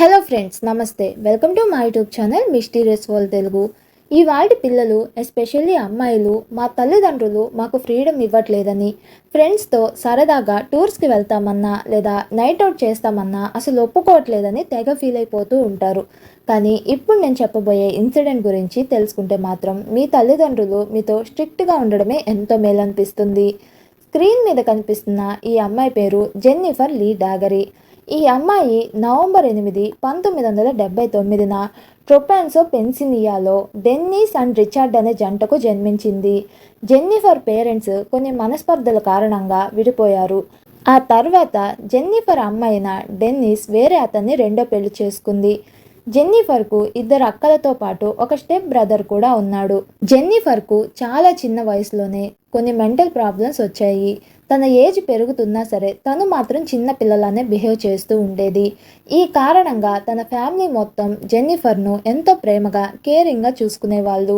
Hello friends నమస్తే. Welcome to my YouTube channel mysterious world Telugu ఈ వాటి పిల్లలు ఎస్పెషల్లీ అమ్మాయిలు మా తల్లిదండ్రులు మాకు ఫ్రీడమ్ ఇవ్వట్లేదని ఫ్రెండ్స్తో సరదాగా టూర్స్కి వెళ్తామన్నా లేదా నైట్ అవుట్ చేస్తామన్నా అసలు ఒప్పుకోవట్లేదని తెగ ఫీల్ అయిపోతూ ఉంటారు. కానీ ఇప్పుడు నేను చెప్పబోయే ఇన్సిడెంట్ గురించి తెలుసుకుంటే మాత్రం మీ తల్లిదండ్రులు మీతో స్ట్రిక్ట్గా ఉండడమే ఎంతో మేలనిపిస్తుంది. స్క్రీన్ మీద కనిపిస్తున్న ఈ అమ్మాయి పేరు జెన్నిఫర్ లీ డాగరీ ఈ అమ్మాయి నవంబర్ ఎనిమిది పంతొమ్మిది వందల డెబ్బై తొమ్మిదిన ట్రొపాన్సో పెన్సినియాలో డెన్నిస్ అండ్ రిచార్డ్ అనే జంటకు జన్మించింది. జెన్నిఫర్ పేరెంట్స్ కొన్ని మనస్పర్ధల కారణంగా విడిపోయారు. ఆ తర్వాత జెన్నిఫర్ అమ్మాయిన డెన్నిస్ వేరే అతన్ని రెండో పెళ్ళి చేసుకుంది. జెన్నిఫర్కు ఇద్దరు అక్కలతో పాటు ఒక స్టెప్ బ్రదర్ కూడా ఉన్నాడు. జెన్నిఫర్కు చాలా చిన్న వయసులోనే కొన్ని మెంటల్ ప్రాబ్లమ్స్ వచ్చాయి. తన ఏజ్ పెరుగుతున్నా సరే తను మాత్రం చిన్న పిల్లలానే బిహేవ్ చేస్తూ ఉండేది. ఈ కారణంగా తన ఫ్యామిలీ మొత్తం జెన్నిఫర్ను ఎంతో ప్రేమగా కేరింగ్గా చూసుకునేవాళ్ళు.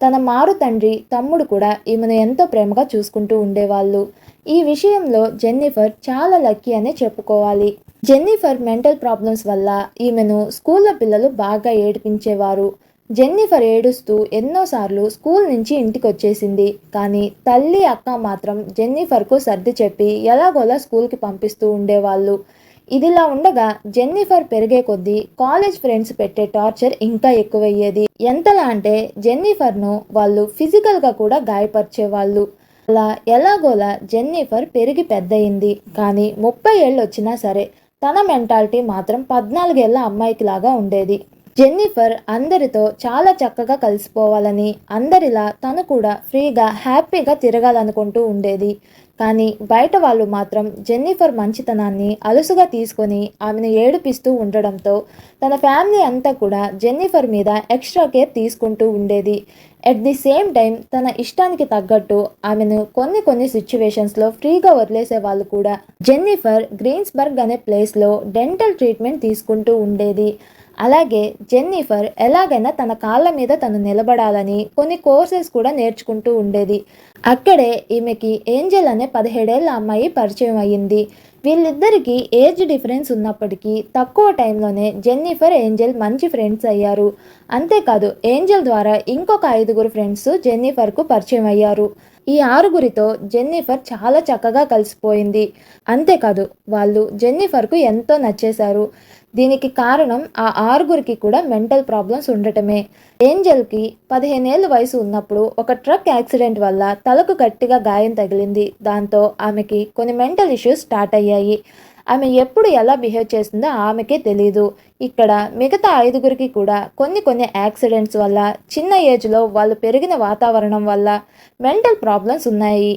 తన మారు తండ్రి తమ్ముడు కూడా ఈమెను ఎంతో ప్రేమగా చూసుకుంటూ ఉండేవాళ్ళు. ఈ విషయంలో జెన్నిఫర్ చాలా లక్కీ అనే చెప్పుకోవాలి. జెన్నిఫర్ మెంటల్ ప్రాబ్లమ్స్ వల్ల ఈమెను స్కూల్లో పిల్లలు బాగా ఏడిపించేవారు. జెన్నిఫర్ ఏడుస్తూ ఎన్నోసార్లు స్కూల్ నుంచి ఇంటికి వచ్చేసింది కానీ తల్లి అక్క మాత్రం జెన్నిఫర్కు సర్ది చెప్పి ఎలాగోలా స్కూల్కి పంపిస్తూ ఉండేవాళ్ళు. ఇదిలా ఉండగా జెన్నిఫర్ పెరిగే కొద్దీ కాలేజ్ ఫ్రెండ్స్ పెట్టే టార్చర్ ఇంకా ఎక్కువయ్యేది. ఎంతలా అంటే జెన్నిఫర్ను వాళ్ళు ఫిజికల్గా కూడా గాయపరిచేవాళ్ళు. అలా ఎలాగోలా జెన్నిఫర్ పెరిగి పెద్దయింది. కానీ ముప్పై ఏళ్ళు వచ్చినా సరే తన మెంటాలిటీ మాత్రం పద్నాలుగేళ్ళ అమ్మాయికి లాగా ఉండేది. జెన్నిఫర్ అందరితో చాలా చక్కగా కలిసిపోవాలని అందరిలా తను కూడా ఫ్రీగా హ్యాపీగా తిరగాలనుకుంటూ ఉండేది. కానీ బయట వాళ్ళు మాత్రం జెన్నిఫర్ మంచితనాన్ని అలుసుగా తీసుకొని ఆమెను ఏడిపిస్తూ ఉండడంతో తన ఫ్యామిలీ అంతా కూడా జెన్నిఫర్ మీద ఎక్స్ట్రా కేర్ తీసుకుంటూ ఉండేది. ఎట్ ది సేమ్ టైం తన ఇష్టానికి తగ్గట్టు ఆమెను కొన్ని కొన్ని సిచ్యువేషన్స్లో ఫ్రీగా వదిలేసే వాళ్ళు కూడా జెన్నిఫర్ గ్రీన్స్బర్గ్ అనే ప్లేస్లో డెంటల్ ట్రీట్మెంట్ తీసుకుంటూ ఉండేది. అలాగే జెన్నిఫర్ ఎలాగైనా తన కాళ్ళ మీద తను నిలబడాలని కొన్ని కోర్సెస్ కూడా నేర్చుకుంటూ ఉండేది. అక్కడే ఈమెకి ఏంజెల్ అనే పదిహేడేళ్ళ అమ్మాయి పరిచయం అయ్యింది. వీళ్ళిద్దరికీ ఏజ్ డిఫరెన్స్ ఉన్నప్పటికీ తక్కువ టైంలోనే జెన్నిఫర్ ఏంజెల్ మంచి ఫ్రెండ్స్ అయ్యారు. అంతేకాదు ఏంజెల్ ద్వారా ఇంకొక ఐదుగురు ఫ్రెండ్స్ జెన్నిఫర్కు పరిచయం అయ్యారు. ఈ ఆరుగురితో జెన్నిఫర్ చాలా చక్కగా కలిసిపోయింది. అంతేకాదు వాళ్ళు జెన్నిఫర్కు ఎంతో నచ్చేశారు. దీనికి కారణం ఆ ఆరుగురికి కూడా మెంటల్ ప్రాబ్లమ్స్ ఉండటమే. ఏంజెల్కి పదిహేనేళ్ళ వయసు ఉన్నప్పుడు ఒక ట్రక్ యాక్సిడెంట్ వల్ల తలకు గట్టిగా గాయం తగిలింది. దాంతో ఆమెకి కొన్ని మెంటల్ ఇష్యూస్ స్టార్ట్ అయ్యాయి. ఆమె ఎప్పుడు ఎలా బిహేవ్ చేస్తుందో ఆమెకే తెలియదు ఇక్కడ మిగతా ఐదుగురికి కూడా కొన్ని కొన్ని యాక్సిడెంట్స్ వల్ల చిన్న ఏజ్లో వాళ్ళు పెరిగిన వాతావరణం వల్ల మెంటల్ ప్రాబ్లమ్స్ ఉన్నాయి.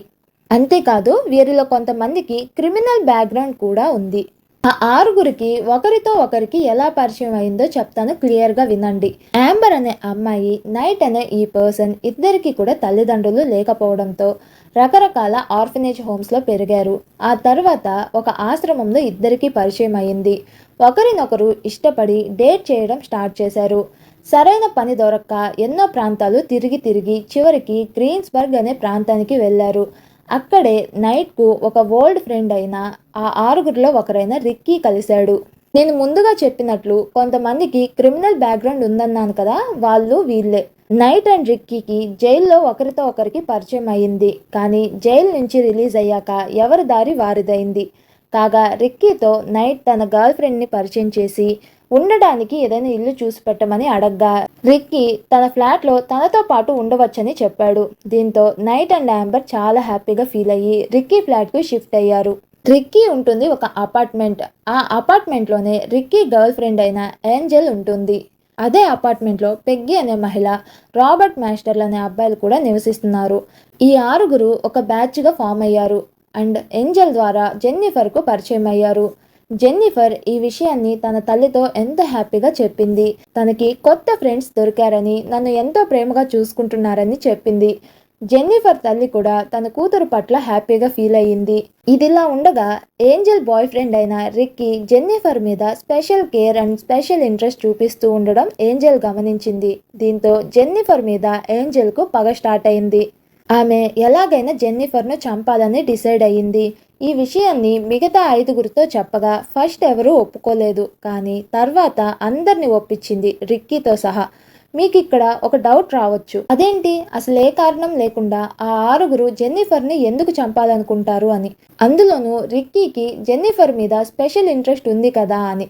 అంతేకాదు వీరిలో కొంతమందికి క్రిమినల్ బ్యాక్గ్రౌండ్ కూడా ఉంది. ఆ ఆరుగురికి ఒకరితో ఒకరికి ఎలా పరిచయం అయిందో చెప్తాను క్లియర్గా వినండి. యాంబర్ అనే అమ్మాయి నైట్ అనే ఈ పర్సన్ ఇద్దరికి కూడా తల్లిదండ్రులు లేకపోవడంతో రకరకాల ఆర్ఫనేజ్ హోమ్స్లో పెరిగారు. ఆ తర్వాత ఒక ఆశ్రమంలో ఇద్దరికి పరిచయం అయింది. ఒకరినొకరు ఇష్టపడి డేట్ చేయడం స్టార్ట్ చేశారు. సరైన పని దొరక్క ఎన్నో ప్రాంతాలు తిరిగి తిరిగి చివరికి గ్రీన్స్బర్గ్ అనే ప్రాంతానికి వెళ్ళారు. అక్కడే నైట్కు ఒక ఓల్డ్ ఫ్రెండ్ అయిన ఆ ఆరుగురిలో ఒకరైన రిక్కీ కలిశాడు. నేను ముందుగా చెప్పినట్లు కొంతమందికి క్రిమినల్ బ్యాక్గ్రౌండ్ ఉందన్నాను కదా వాళ్ళు వీళ్ళే. నైట్ అండ్ రిక్కీకి జైల్లో ఒకరితో ఒకరికి పరిచయం అయ్యింది కానీ జైలు నుంచి రిలీజ్ అయ్యాక ఎవరి దారి వారిదైంది. కాగా రిక్కీతో నైట్ తన గర్ల్ ఫ్రెండ్ని పరిచయం చేసి ఉండడానికి ఏదైనా ఇల్లు చూసి పెట్టమని అడగ్గా. రిక్కీ తన ఫ్లాట్లో తనతో పాటు ఉండవచ్చని చెప్పాడు. దీంతో నైట్ అండ్ యాంబర్ చాలా హ్యాపీగా ఫీల్ అయ్యి రిక్కీ ఫ్లాట్కు షిఫ్ట్ అయ్యారు. రిక్కీ ఉంటుంది ఒక అపార్ట్మెంట్. ఆ అపార్ట్మెంట్లోనే రిక్కీ గర్ల్ ఫ్రెండ్ అయిన ఏంజెల్ ఉంటుంది. అదే అపార్ట్మెంట్లో పెగ్గి అనే మహిళ రాబర్ట్ మాస్టర్లు అనే అబ్బాయిలు కూడా నివసిస్తున్నారు. ఈ ఆరుగురు ఒక బ్యాచ్గా ఫామ్ అయ్యారు. అండ్ ఏంజెల్ ద్వారా జెన్నిఫర్కు పరిచయం అయ్యారు. జెన్నిఫర్ ఈ విషయాన్ని తన తల్లితో ఎంతో హ్యాపీగా చెప్పింది. తనకి కొత్త ఫ్రెండ్స్ దొరికారని నన్ను ఎంతో ప్రేమగా చూసుకుంటున్నారని చెప్పింది. జెన్నిఫర్ తల్లి కూడా తన కూతురు పట్ల హ్యాపీగా ఫీల్ అయ్యింది. ఇదిలా ఉండగా ఏంజెల్ బాయ్ ఫ్రెండ్ అయిన రిక్కీ జెన్నిఫర్ మీద special care and special interest చూపిస్తూ ఉండడం ఏంజెల్ గమనించింది. దీంతో జెన్నిఫర్ మీద ఏంజెల్కు పగ స్టార్ట్ అయింది. ఆమె ఎలాగైనా జెన్నిఫర్ను చంపాలని డిసైడ్ అయ్యింది. ఈ విషయాన్ని మిగతా ఐదుగురితో చెప్పగా ఫస్ట్ ఎవరూ ఒప్పుకోలేదు. కానీ తర్వాత అందరిని ఒప్పించింది రిక్కీతో సహా. మీకు ఇక్కడ ఒక డౌట్ రావచ్చు. అదేంటి? అసలు ఏ కారణం లేకుండా ఆ ఆరుగురు జెన్నిఫర్ని ఎందుకు చంపాలనుకుంటారు అని. అందులోనూ రిక్కీకి జెన్నిఫర్ మీద స్పెషల్ ఇంట్రెస్ట్ ఉంది కదా అని.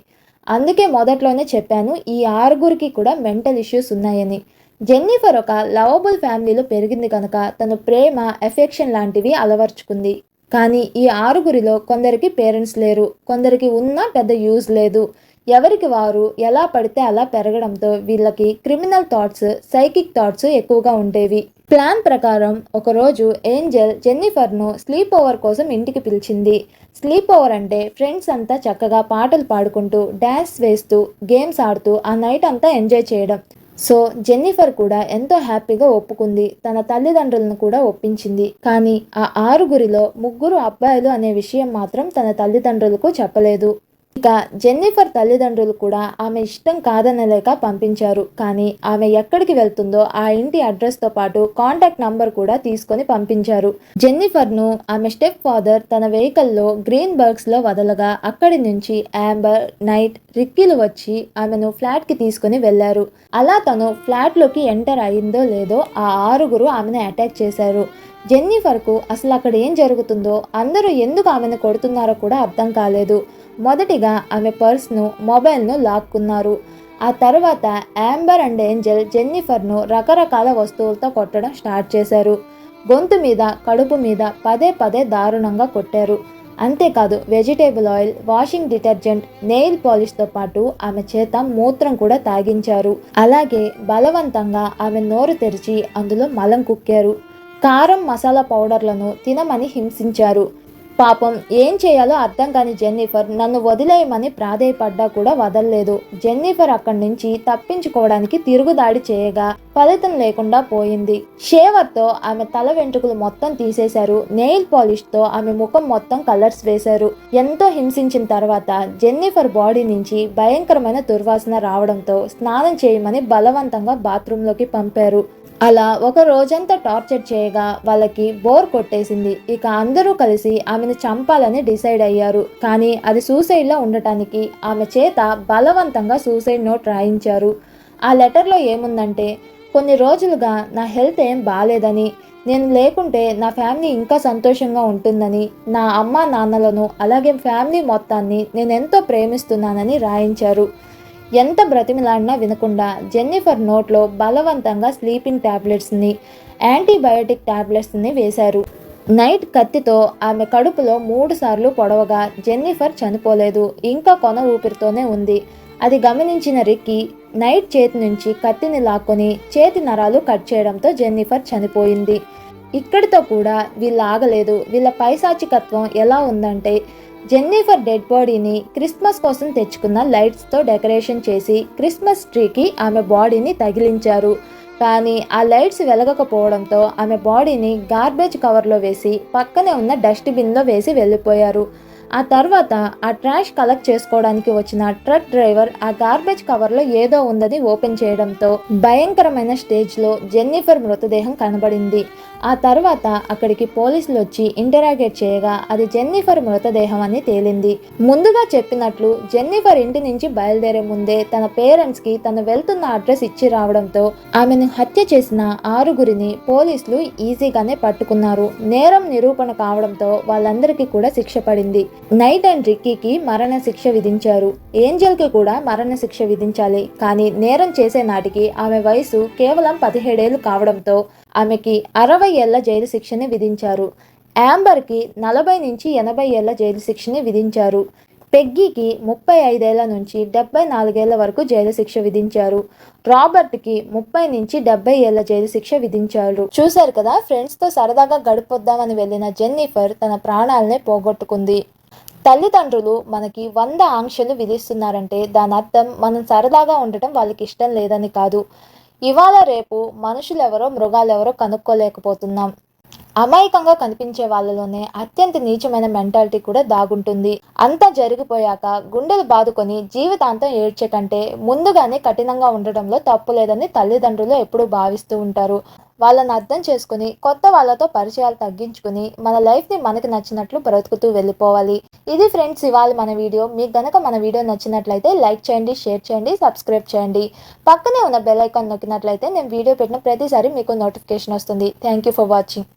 అందుకే మొదట్లోనే చెప్పాను ఈ ఆరుగురికి కూడా మెంటల్ ఇష్యూస్ ఉన్నాయని. జెన్నిఫర్ ఒక లవబుల్ ఫ్యామిలీలో పెరిగింది కనుక తను ప్రేమ ఎఫెక్షన్ లాంటివి అలవర్చుకుంది. కానీ ఈ ఆరుగురిలో కొందరికి పేరెంట్స్ లేరు కొందరికి ఉన్నా పెద్ద యూజ్ లేదు. ఎవరికి వారు ఎలా పడితే అలా పెరగడంతో వీళ్ళకి క్రిమినల్ థాట్స్ సైకిక్ థాట్స్ ఎక్కువగా ఉండేవి. ప్లాన్ ప్రకారం ఒకరోజు ఏంజల్ జెన్నిఫర్ను స్లీప్ ఓవర్ కోసం ఇంటికి పిలిచింది. స్లీప్ ఓవర్ అంటే ఫ్రెండ్స్ అంతా చక్కగా పాటలు పాడుకుంటూ డ్యాన్స్ వేస్తూ గేమ్స్ ఆడుతూ ఆ నైట్ అంతా ఎంజాయ్ చేయడం. సో జెన్నిఫర్ కూడా ఎంతో హ్యాపీగా ఒప్పుకుంది. తన తల్లిదండ్రులను కూడా ఒప్పించింది. కానీ ఆ ఆరుగురిలో ముగ్గురు అబ్బాయిలు అనే విషయం మాత్రం తన తల్లిదండ్రులకు చెప్పలేదు. ఇక జెన్నిఫర్ తల్లిదండ్రులు కూడా ఆమె ఇష్టం కాదనలేక పంపించారు. కానీ ఆమె ఎక్కడికి వెళ్తుందో ఆ ఇంటి అడ్రస్తో పాటు కాంటాక్ట్ నంబర్ కూడా తీసుకొని పంపించారు. జెన్నిఫర్ను ఆమె స్టెప్ ఫాదర్ తన వెహికల్లో గ్రీన్ బర్గ్స్లో వదలగా అక్కడి నుంచి యాంబర్ నైట్ రిక్కీలు వచ్చి ఆమెను ఫ్లాట్కి తీసుకుని వెళ్ళారు అలా తను ఫ్లాట్లోకి ఎంటర్ అయిందో లేదో ఆ ఆరుగురు ఆమెను అటాక్ చేశారు. జెన్నిఫర్కు అసలు అక్కడ ఏం జరుగుతుందో అందరూ ఎందుకు ఆమెను కొడుతున్నారో కూడా అర్థం కాలేదు. మొదటిగా ఆమె పర్స్ను మొబైల్ను లాక్కున్నారు. ఆ తర్వాత యాంబర్ అండ్ ఏంజల్ జెన్నిఫర్ను రకరకాల వస్తువులతో కొట్టడం స్టార్ట్ చేశారు. గొంతు మీద కడుపు మీద పదే పదే దారుణంగా కొట్టారు. అంతేకాదు vegetable oil washing detergent nail పాలిష్తో పాటు ఆమె చేత మూత్రం కూడా తాగించారు. అలాగే బలవంతంగా ఆమె నోరు తెరిచి అందులో మలం కుక్కారు. కారం మసాలా పౌడర్లను తినమని హింసించారు. పాపం ఏం చేయాలో అర్థం కాని జెన్నిఫర్ నన్ను వదిలేయమని ప్రాధేయపడ్డా కూడా వదలలేదు. జెన్నిఫర్ అక్కడి నుంచి తప్పించుకోవడానికి తిరుగుదాడి చేయగా ఫలితం లేకుండా పోయింది. షేవర్తో ఆమె తల వెంట్రుకలు మొత్తం తీసేశారు. నెయిల్ పాలిష్తో ఆమె ముఖం మొత్తం కలర్స్ వేశారు. ఎంతో హింసించిన తర్వాత జెన్నిఫర్ బాడీ నుంచి భయంకరమైన దుర్వాసన రావడంతో స్నానం చేయమని బలవంతంగా బాత్రూంలోకి పంపారు. అలా ఒక రోజంతా టార్చర్ చేయగా వాళ్ళకి బోర్ కొట్టేసింది. ఇక అందరూ కలిసి ఆమెను చంపాలని డిసైడ్ అయ్యారు. కానీ అది సూసైడ్లో ఉండటానికి ఆమె చేత బలవంతంగా సూసైడ్ నోట్ రాయించారు. ఆ లెటర్లో ఏముందంటే కొన్ని రోజులుగా నా హెల్త్ ఏం బాగాలేదని నేను లేకుంటే నా ఫ్యామిలీ ఇంకా సంతోషంగా ఉంటుందని నా అమ్మ నాన్నలను అలాగే ఫ్యామిలీ మొత్తాన్ని నేను ఎంతో ప్రేమిస్తున్నానని రాయించారు. ఎంత బ్రతిమిలాడినా వినకుండా జెన్నిఫర్ నోట్లో బలవంతంగా స్లీపింగ్ టాబ్లెట్స్ని యాంటీబయోటిక్ టాబ్లెట్స్ని వేశారు. నైట్ కత్తితో ఆమె కడుపులో మూడు సార్లు పొడవగా జెన్నిఫర్ చనిపోలేదు. ఇంకా కొన ఊపిరితోనే ఉంది. అది గమనించిన రిక్కీ నైట్ చేతి నుంచి కత్తిని లాక్కొని చేతి నరాలు కట్ చేయడంతో జెన్నిఫర్ చనిపోయింది. ఇక్కడితో కూడా వీళ్ళు ఆగలేదు వీళ్ళ పైశాచికత్వం ఎలా ఉందంటే జెన్నిఫర్ డెడ్ బాడీని క్రిస్మస్ కోసం తెచ్చుకున్న లైట్స్తో డెకరేషన్ చేసి క్రిస్మస్ ట్రీకి ఆమె బాడీని తగిలించారు. కానీ ఆ లైట్స్ వెలగకపోవడంతో ఆమె బాడీని గార్బేజ్ కవర్లో వేసి పక్కనే ఉన్న డస్ట్బిన్లో వేసి వెళ్ళిపోయారు. ఆ తర్వాత ఆ ట్రాష్ కలెక్ట్ చేసుకోవడానికి వచ్చిన ట్రక్ డ్రైవర్ ఆ గార్బేజ్ కవర్లో ఏదో ఉందని ఓపెన్ చేయడంతో భయంకరమైన స్టేజ్లో జెన్నిఫర్ మృతదేహం కనబడింది. ఆ తర్వాత అక్కడికి పోలీసులు వచ్చి ఇంటరాగేట్ చేయగా అది జెన్నిఫర్ మృతదేహం అని తేలింది. ముందుగా చెప్పినట్లు జెన్నిఫర్ ఇంటి నుంచి బయలుదేరే ముందే తన పేరెంట్స్కి తను వెళ్తున్న అడ్రస్ ఇచ్చి రావడంతో ఆమెను హత్య చేసిన ఆరుగురిని పోలీసులు ఈజీగానే పట్టుకున్నారు. నేరం నిరూపణ కావడంతో వాళ్ళందరికీ కూడా శిక్ష పడింది. నైట్ అండ్ రిక్కీకి మరణ శిక్ష విధించారు. ఏంజల్కి కూడా మరణ శిక్ష విధించాలి. కానీ నేరం చేసే నాటికి ఆమె వయసు కేవలం పదిహేడేళ్ళు కావడంతో ఆమెకి అరవై ఏళ్ళ జైలు శిక్షని విధించారు. యాంబర్కి నలభై నుంచి ఎనభై ఏళ్ళ జైలు శిక్షని విధించారు. పెగ్గీకి ముప్పై ఐదేళ్ళ నుంచి డెబ్బై నాలుగేళ్ళ వరకు జైలు శిక్ష విధించారు. రాబర్ట్కి ముప్పై నుంచి డెబ్బై ఏళ్ళ జైలు శిక్ష విధించారు. చూశారు కదా ఫ్రెండ్స్తో సరదాగా గడిపొద్దామని వెళ్ళిన జెన్నిఫర్ తన ప్రాణాలనే పోగొట్టుకుంది. తల్లిదండ్రులు మనకి వంద ఆంక్షలు విధిస్తున్నారంటే దాని అర్థం మనం సరదాగా ఉండటం వాళ్ళకి ఇష్టం లేదని కాదు. ఇవాళ రేపు మనుషులెవరో మృగాలెవరో కనుక్కోలేకపోతున్నాం. అమాయకంగా కనిపించే వాళ్ళలోనే అత్యంత నీచమైన మెంటాలిటీ కూడా దాగుంటుంది. అంతా జరిగిపోయాక గుండెలు బాదుకొని జీవితాంతం ఏడ్చే కంటే ముందుగానే కఠినంగా ఉండడంలో తప్పు లేదని తల్లిదండ్రులు ఎప్పుడూ భావిస్తూ ఉంటారు. వాళ్ళని అర్థం చేసుకుని కొత్త వాళ్ళతో పరిచయాలు తగ్గించుకుని మన లైఫ్ని మనకి నచ్చినట్లు బ్రతుకుతూ వెళ్ళిపోవాలి. ఇది ఫ్రెండ్స్ ఇవాళ మన వీడియో. మీకు గనక మన వీడియో నచ్చినట్లయితే లైక్ చేయండి షేర్ చేయండి సబ్స్క్రైబ్ చేయండి. పక్కనే ఉన్న బెల్ ఐకాన్ నొక్కినట్లయితే నేను వీడియో పెట్టిన ప్రతిసారి మీకు నోటిఫికేషన్ వస్తుంది. Thank you for watching.